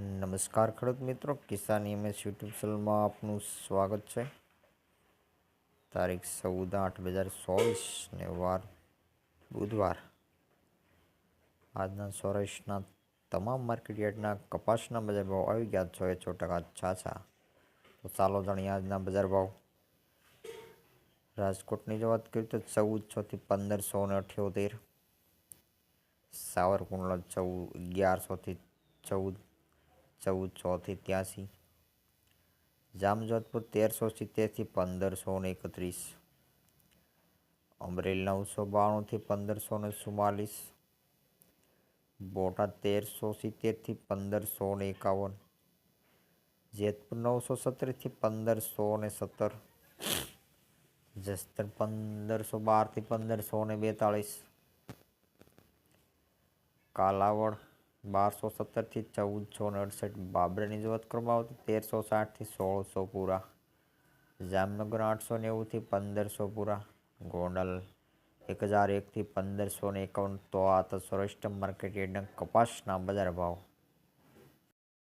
નમસ્કાર ખેડૂત મિત્રો, કિસાન એમએસ યુટ્યુબ ચેનલમાં આપનું સ્વાગત છે. તારીખ ચૌદ આઠ બે હજાર ચોવીસ ને વાર બુધવાર. આજના સૌરાષ્ટ્રના તમામ માર્કેટ યાર્ડના કપાસના બજાર ભાવ આવી ગયા છો એ છો ટકા છાછા. તો ચાલો જાણીએ આજના બજાર ભાવ. રાજકોટની જો વાત કરીએ તો ચૌદ ચૌદસોથી પંદરસો ને અઠ્યોતેર. સાવરકુંડલા ચૌદ અગિયારસોથી ચૌદ ચૌદસોથી ત્યાંસી જામજોધપુર તેરસો સિત્તેરથી પંદરસો ને એકત્રીસ. અમરેલી નવસો બાણુંથી પંદરસો ને ચુમ્માલીસ બોટાદ તેરસો સિત્તેરથી પંદરસો ને એકાવન. જેતપુર નવસો સત્તરથી પંદરસો ને સત્તર. જસ્તર પંદરસો બારથી પંદરસો ને બેતાળીસ. કાલાવડ બારસો સત્તરથી ચૌદસો ને અડસઠ બાબરાની જો વાત કરવામાં આવતી. તેરસો સાઠથી સોળસો પૂરા. જામનગર આઠસો નેવુંથી પંદરસો પૂરા. ગોંડલ એક હજાર એકથી પંદરસો ને એકાવન. તો આ તો સૌરાષ્ટ્ર માર્કેટ યાર્ડના કપાસના બજાર ભાવ.